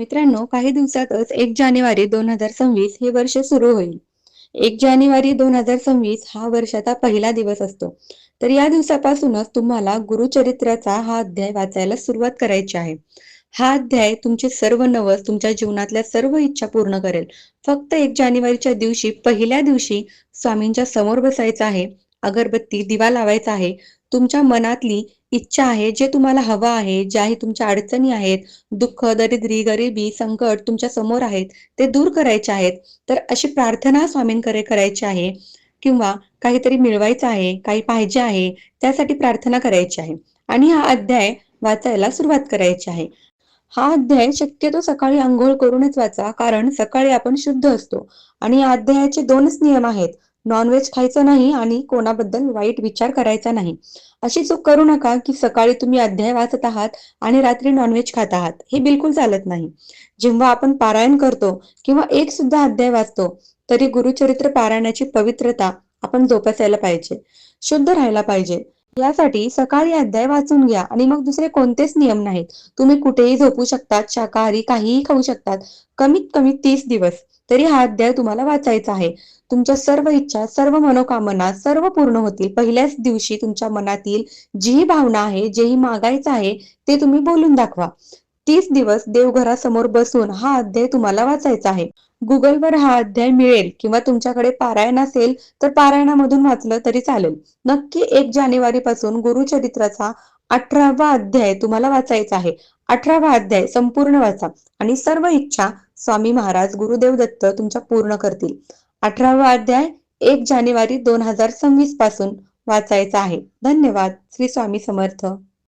मित्रांनो काही दिवसातच एक जानेवारी दोन हजार सव्वीस हे वर्ष सुरू होईल. एक जानेवारी दोन हजार सव्वीस हा वर्षाचा पहिला दिवस असतो. तर या दिवसापासूनच तुम्हाला गुरुचरित्राचा हा अध्याय वाचायला सुरुवात करायची आहे. हा अध्याय तुमचे सर्व नवस तुमच्या जीवनातल्या सर्व इच्छा पूर्ण करेल. फक्त एक जानेवारीच्या दिवशी पहिल्या दिवशी स्वामींच्या समोर बसायचं आहे. अगरबत्ती दिवा लावायचा आहे तुमच्या मनातली इच्छा आहे जे तुम्हाला हवं आहे ज्याही तुमच्या अडचणी आहेत दुःख दरिद्री गरिबी संकट तुमच्यासमोर आहेत ते दूर करायचे आहेत. तर अशी प्रार्थना स्वामींकडे करायची आहे किंवा काहीतरी मिळवायचं आहे काही पाहिजे आहे त्यासाठी प्रार्थना करायची आहे. आणि हा अध्याय वाचायला सुरुवात करायची आहे. हा अध्याय शक्यतो सकाळी आंघोळ करूनच वाचा कारण सकाळी आपण शुद्ध असतो. आणि या अध्यायाचे दोनच नियम आहेत. नॉनव्हेज खायचं नाही आणि कोणाबद्दल वाईट विचार करायचा नाही. अशी चूक करू नका की सकाळी तुम्ही अध्याय वाचत आहात आणि रात्री नॉनव्हेज खात आहात. हे बिलकुल चालत नाही. जेव्हा आपण पारायण करतो किंवा एक सुद्धा अध्याय वाचतो तरी गुरुचरित्र पारायणाची पवित्रता आपण जोपासायला पाहिजे. शुद्ध राहायला पाहिजे. यासाठी सकाळी अध्याय वाचून घ्या आणि मग दुसरे कोणतेच नियम नाहीत. तुम्ही कुठेही झोपू शकतात शाकाहारी काहीही खाऊ शकतात. कमीत कमी तीस दिवस. तरी हा अध्याय तुम्हाला वाचायचा आहे. तुमच्या सर्व इच्छा सर्व मनोकामना सर्व पूर्ण होतील. पहिल्याच दिवशी तुमच्या मनातील जी भावना आहे जेही मागायचं आहे ते तुम्ही बोलून दाखवा. तीस दिवस देवघरासमोर बसून हा अध्याय तुम्हाला वाचायचा आहे. गुगलवर हा अध्याय मिळेल किंवा तुमच्याकडे पारायण असेल तर पारायणामधून वाचलं तरी चालेल. नक्की एक जानेवारी पासून गुरुचरित्राचा अठरावा अध्याय तुम्हाला वाचायचा आहे. अठरावा अध्याय संपूर्ण वाचा आणि सर्व इच्छा स्वामी महाराज गुरुदेव दत्त तुमच्या पूर्ण करतील. अठरावा अध्याय एक जानेवारी दोन हजार सव्वीसपासून वाचायचा आहे. धन्यवाद. श्री स्वामी समर्थ.